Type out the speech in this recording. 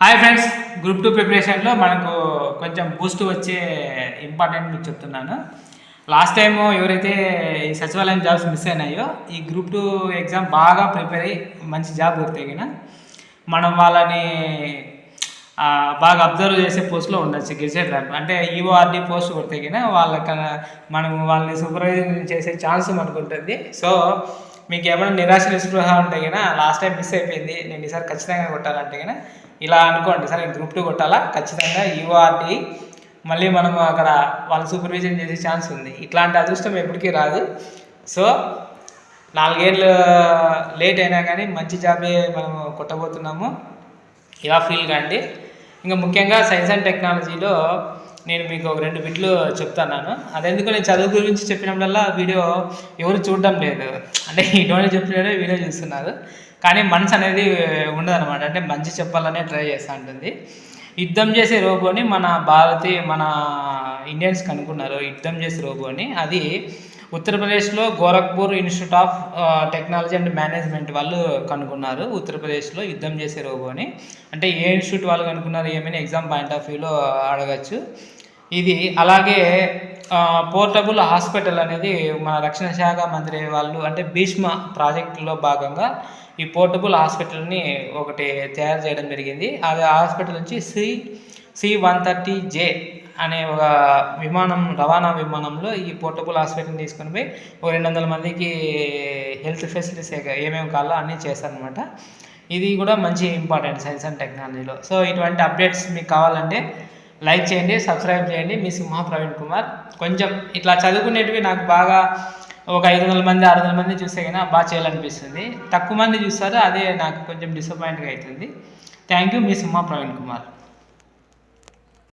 Hi friends group two ప్రిపరేషన్లో మనకు కొంచెం బూస్ట్ వచ్చే ఇంపార్టెంట్ మీకు చెప్తున్నాను. లాస్ట్ టైం ఎవరైతే ఈ సచివాలయం జాబ్స్ మిస్ అయినాయో ఈ గ్రూప్ టూ ఎగ్జామ్ బాగా ప్రిపేర్ అయ్యి మంచి జాబ్ దొరికిన మనం వాళ్ళని బాగా అబ్జర్వ్ చేసే పోస్ట్లో ఉండొచ్చు గెజెట్ ర్యాంక్ అంటే ఈఓఆర్డీ పోస్ట్ కొడితే వాళ్ళ మనం వాళ్ళని సూపర్వైజింగ్ చేసే ఛాన్స్ మనకు ఉంటుంది. సో మీకు ఏమైనా నిరాశ నిస్పృహ ఉంటే గిన లాస్ట్ టైం మిస్ అయిపోయింది నేను ఈసారి ఖచ్చితంగా కొట్టాలంటే గిన ఇలా అనుకోండి. సరే గ్రూప్ టూ కొట్టాలా? ఖచ్చితంగా ఈఓఆర్డి మళ్ళీ మనం అక్కడ వాళ్ళు సూపర్విజన్ చేసే ఛాన్స్ ఉంది. ఇట్లాంటి అదృష్టం ఎప్పటికీ రాదు. సో నాలుగేళ్ళు లేట్ అయినా కానీ మంచి జాబే మనం కొట్టబోతున్నాము. ఇలా ఫీల్ కాండి. ఇంకా ముఖ్యంగా సైన్స్ అండ్ టెక్నాలజీలో నేను మీకు ఒక రెండు బిట్లు చెప్తాను అదెందుకు నేను చదువు గురించి చెప్పినప్పుడల్లా వీడియో ఎవరు చూడడం లేదు. అంటే ఇటువంటి చెప్పినట్టే వీడియో చూస్తున్నారు. కానీ మనసు అనేది ఉండదన్నమాట. అంటే మంచి చెప్పాలనే ట్రై చేస్తూ ఉంటుంది. యుద్ధం చేసే రోబోని మన భారతీయ మన ఇండియన్స్ కనుక్కున్నారు. యుద్ధం చేసే రోబోని. అది ఉత్తరప్రదేశ్లో Gorakhpur institute of technology and management వాళ్ళు కనుక్కున్నారు. ఉత్తరప్రదేశ్లో యుద్ధం చేసే రోబోని. అంటే ఏ ఇన్స్టిట్యూట్ వాళ్ళు కనుక్కున్నారు ఏమైనా ఎగ్జామ్ పాయింట్ ఆఫ్ వ్యూలో అడగచ్చు. ఇది అలాగే పోర్టబుల్ హాస్పిటల్ అనేది మన రక్షణ శాఖ మంత్రి వాళ్ళు అంటే భీష్మ ప్రాజెక్టులో భాగంగా ఈ పోర్టబుల్ హాస్పిటల్ని ఒకటి తయారు చేయడం జరిగింది. అది హాస్పిటల్ నుంచి C C one thirty J అనే ఒక విమానం రవాణా విమానంలో ఈ పోర్టబుల్ హాస్పిటల్ని తీసుకొని పోయి ఒక రెండు వందల మందికి హెల్త్ ఫెసిలిటీస్ ఏమేమి కావాలో అన్నీ చేస్తారనమాట ఇది కూడా మంచి ఇంపార్టెంట్ సైన్స్ అండ్ టెక్నాలజీలో. సో ఇటువంటి అప్డేట్స్ మీకు కావాలంటే లైక్ చేయండి సబ్స్క్రైబ్ చేయండి. మీ సింహ ప్రవీణ్ కుమార్. కొంచెం ఇట్లా చదువుకునేటివి నాకు బాగా ఒక ఐదు వందల మంది ఆరు వందల మంది చూస్తే కన్నా బాగా చేయాలనిపిస్తుంది. తక్కువ మంది చూస్తారు అదే నాకు కొంచెం డిసప్పాయింట్గా అవుతుంది థ్యాంక్ యూ మీ సింహ ప్రవీణ్ కుమార్.